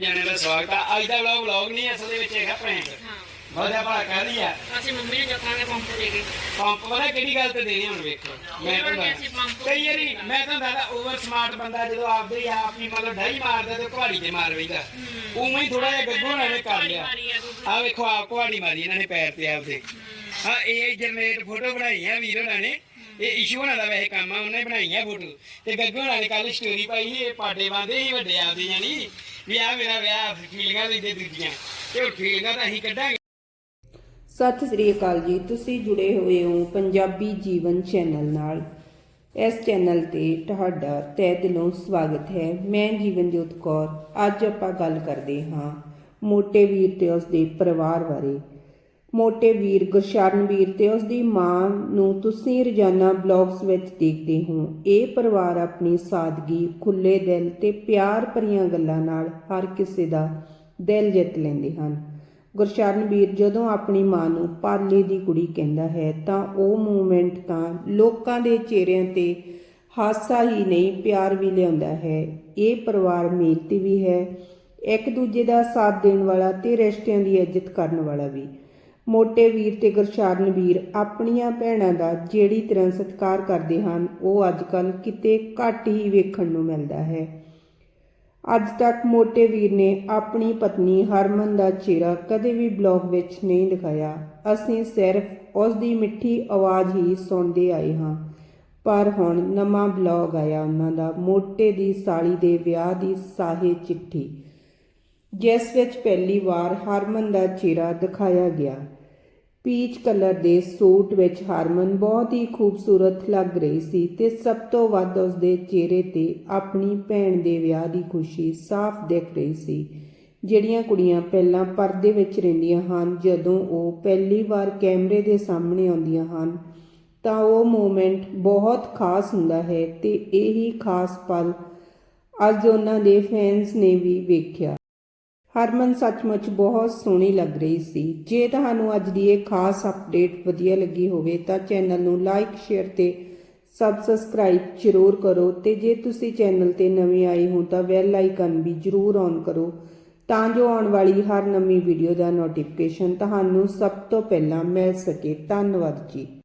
ਜਾਣੇ ਦਾ ਸਵਾਗਤ ਆ। ਅੱਜ ਦਾ ਵਲੌਗ ਵਲੌਗ ਨਹੀਂ ਅਸਲ ਦੇ ਵਿੱਚ ਹੈਗਾ ਪ੍ਰੈਂਕ ਹਾਂ। ਬਹੁਤਾ ਭਲਾ ਕਹਦੀ ਆ। ਅਸੀਂ ਮੰਮੀ ਨੇ ਪੰਪ ਦੇ ਕੇ ਪੰਪ ਪਤਾ ਕਿਹੜੀ ਗੱਲ ਤੇ ਦੇਣੀ ਹੁਣ ਵੇਖੋ। ਮੈਂ ਇਹ ਤਾਂ ਕਈ ਵਾਰੀ ਮੈਂ ਤਾਂ ਦਾਦਾ ਓਵਰ ਸਮਾਰਟ ਬੰਦਾ ਜਦੋਂ ਆਪਦੇ ਹੀ ਆਪ ਹੀ ਮਤਲਬ ਡਾਈ ਮਾਰਦਾ ਤੇ ਕੁਹਾੜੀ ਤੇ ਮਾਰ ਵੈਂਦਾ ਉਵੇਂ ਹੀ ਥੋੜਾ ਜਿਹਾ ਗੱਗੂ ਹੋਣਾ ਨੇ ਕਰ ਲਿਆ। ਆ ਵੇਖੋ ਆਪ ਕੁਹਾੜੀ ਮਾਰੀ ਇਹਨਾਂ ਨੇ ਪੈਰ ਤੇ ਆਪਦੇ। ਹਾਂ। ਇਹ ਜਨਰੇਟ ਫੋਟੋ ਬਣਾਈਆਂ ਵੀਰ ਹੋਣਾ ਨੇ। ਇਹ ਇਸ਼ੂ ਹੋਣਾ ਦਾ ਵੈਸੇ ਕੰਮ ਆ ਉਹਨੇ ਬਣਾਈਆਂ ਫੋਟੋ ਤੇ ਗੱਗੂ ਹੋਣਾ ਨੇ ਕੱਲ ਸਟੋਰੀ ਪਾਈ ਸੀ ਇਹ ਪਾਡੇ ਬਾਂਦੇ ਸੀ ਵੱਡੇ ਆਪਦੇ ਜਾਨੀ ਵੀ ਆ ਮੇਰਾ ਵਿਆਹ ਫੀਲਿੰਗਾਂ ਦੇ ਦੇ ਦੂਜੀਆਂ। ਤੇ ਉਹ ਫੀਲਿੰਗਾਂ ਤਾਂ ਅਸੀਂ ਕੱਢਾਂਗੇ। ਸਤਿ ਸ੍ਰੀ ਅਕਾਲ ਜੀ, ਤੁਸੀਂ ਜੁੜੇ ਹੋਏ ਹੋ ਪੰਜਾਬੀ ਜੀਵਨ ਚੈਨਲ ਨਾਲ। ਇਸ ਚੈਨਲ ਤੇ ਤੁਹਾਡਾ ਤਹਿ ਦਿਲੋਂ ਸਵਾਗਤ ਹੈ। ਮੈਂ ਜੀਵਨਜੋਤ ਕੌਰ, ਅੱਜ ਆਪਾਂ ਗੱਲ ਕਰਦੇ ਹਾਂ ਮੋਟੇ ਵੀਰ ਤੇ ਉਸ ਦੇ ਪਰਿਵਾਰ ਬਾਰੇ। ਮੋਟੇ ਵੀਰ ਗੁਰਸ਼ਰਨ ਵੀਰ ਤੇ ਉਸ ਦੀ ਮਾਂ ਨੂੰ ਤੁਸੀਂ ਰੋਜ਼ਾਨਾ ਬਲੌਗਸ ਵਿੱਚ ਦੇਖਦੇ ਹੋ। ਇਹ ਪਰਿਵਾਰ ਆਪਣੀ ਸਾਦਗੀ ਖੁੱਲੇ ਦਿਲ ਤੇ ਪਿਆਰ ਭਰੀਆਂ ਗੱਲਾਂ ਨਾਲ ਹਰ ਕਿਸੇ ਦਾ ਦਿਲ ਜਿੱਤ ਲੈਂਦੇ ਹਨ। ਗੁਰਸ਼ਰਨ ਵੀਰ ਜਦੋਂ ਆਪਣੀ ਮਾਂ ਨੂੰ ਪਾਲੇ ਦੀ ਕੁੜੀ ਕਹਿੰਦਾ ਹੈ ਤਾਂ ਉਹ ਮੂਮੈਂਟ ਤਾਂ ਲੋਕਾਂ ਦੇ ਚਿਹਰਿਆਂ ਤੇ ਹਾਸਾ ਹੀ ਨਹੀਂ, ਪਿਆਰ ਵੀ ਲਿਆਉਂਦਾ ਹੈ। ਇਹ ਪਰਿਵਾਰ ਮਿਹਨਤੀ ਵੀ ਹੈ, ਇੱਕ ਦੂਜੇ ਦਾ ਸਾਥ ਦੇਣ ਵਾਲਾ ਤੇ ਰਿਸ਼ਤਿਆਂ ਦੀ ਇੱਜ਼ਤ ਕਰਨ ਵਾਲਾ ਵੀ। ਮੋਟੇ ਵੀਰ ਤੇ ਗੁਰਸ਼ਰਨ ਵੀਰ ਆਪਣੀਆਂ ਭੈਣਾਂ ਦਾ ਜਿਹੜੀ ਤਰ੍ਹਾਂ ਸਤਿਕਾਰ ਕਰਦੇ ਹਨ, ਉਹ ਅੱਜਕੱਲ ਕਿਤੇ ਘੱਟ ਹੀ ਵੇਖਣ ਨੂੰ ਮਿਲਦਾ ਹੈ। ਅੱਜ ਤੱਕ ਮੋਟੇ ਵੀਰ ਨੇ ਆਪਣੀ ਪਤਨੀ ਹਰਮਨ ਦਾ ਚਿਹਰਾ ਕਦੇ ਵੀ ਬਲੌਗ ਵਿੱਚ ਨਹੀਂ ਦਿਖਾਇਆ। ਅਸੀਂ ਸਿਰਫ ਉਸ ਦੀ ਮਿੱਠੀ ਆਵਾਜ਼ ਹੀ ਸੁਣਦੇ ਆਏ ਹਾਂ। ਪਰ ਹੁਣ ਨਵਾਂ ਬਲੌਗ ਆਇਆ ਉਹਨਾਂ ਦਾ ਮੋਟੇ ਦੀ ਸਾਲੀ ਦੇ ਵਿਆਹ ਦੀ ਸਾਹੇ ਚਿੱਠੀ। ਜਿਸ ਵਿੱਚ ਪਹਿਲੀ ਵਾਰ ਹਰਮਨ ਦਾ ਚਿਹਰਾ ਦਿਖਾਇਆ ਗਿਆ। ਪੀਚ ਕਲਰ ਦੇ ਸੂਟ ਵਿੱਚ ਹਰਮਨ ਬਹੁਤ ਹੀ ਖੂਬਸੂਰਤ ਲੱਗ ਰਹੀ ਸੀ ਤੇ ਸਭ ਤੋਂ ਵੱਧ ਉਸ ਦੇ ਚਿਹਰੇ ਤੇ ਆਪਣੀ ਭੈਣ ਦੇ ਵਿਆਹ ਦੀ ਖੁਸ਼ੀ ਸਾਫ਼ ਦਿਖ ਰਹੀ ਸੀ। ਜਿਹੜੀਆਂ ਕੁੜੀਆਂ ਪਹਿਲਾਂ ਪਰਦੇ ਵਿੱਚ ਰਹਿੰਦੀਆਂ ਹਨ, ਜਦੋਂ ਉਹ ਪਹਿਲੀ ਵਾਰ ਕੈਮਰੇ ਦੇ ਸਾਹਮਣੇ ਆਉਂਦੀਆਂ ਹਨ, ਤਾਂ ਉਹ ਮੂਮੈਂਟ ਬਹੁਤ ਖਾਸ ਹੁੰਦਾ ਹੈ ਤੇ ਇਹੀ ਖਾਸ ਪਲ ਅੱਜ ਉਹਨਾਂ ਦੇ ਫੈਨਸ ਨੇ ਵੀ ਵੇਖਿਆ। ਹਰਮਨ ਸੱਚਮੁੱਚ ਬਹੁਤ ਸੋਹਣੀ ਲੱਗ ਰਹੀ ਸੀ। ਜੇ ਤੁਹਾਨੂੰ ਅੱਜ ਦੀ ਇਹ ਖਾਸ ਅਪਡੇਟ ਵਧੀਆ ਲੱਗੀ ਹੋਵੇ ਤਾਂ ਚੈਨਲ ਨੂੰ ਲਾਈਕ ਸ਼ੇਅਰ ਤੇ ਸਬਸਕ੍ਰਾਈਬ ਜ਼ਰੂਰ ਕਰੋ ਤੇ ਜੇ ਤੁਸੀਂ ਚੈਨਲ ਤੇ ਨਵੇਂ ਆਏ ਹੋ ਤਾਂ ਬੈਲ ਆਈਕਨ ਵੀ ਜ਼ਰੂਰ ਔਨ ਕਰੋ ਤਾਂ ਜੋ ਆਉਣ ਵਾਲੀ ਹਰ ਨਵੀਂ ਵੀਡੀਓ ਦਾ ਨੋਟੀਫਿਕੇਸ਼ਨ ਤੁਹਾਨੂੰ ਸਭ ਤੋਂ ਪਹਿਲਾਂ ਮਿਲ ਸਕੇ। ਧੰਨਵਾਦ ਜੀ।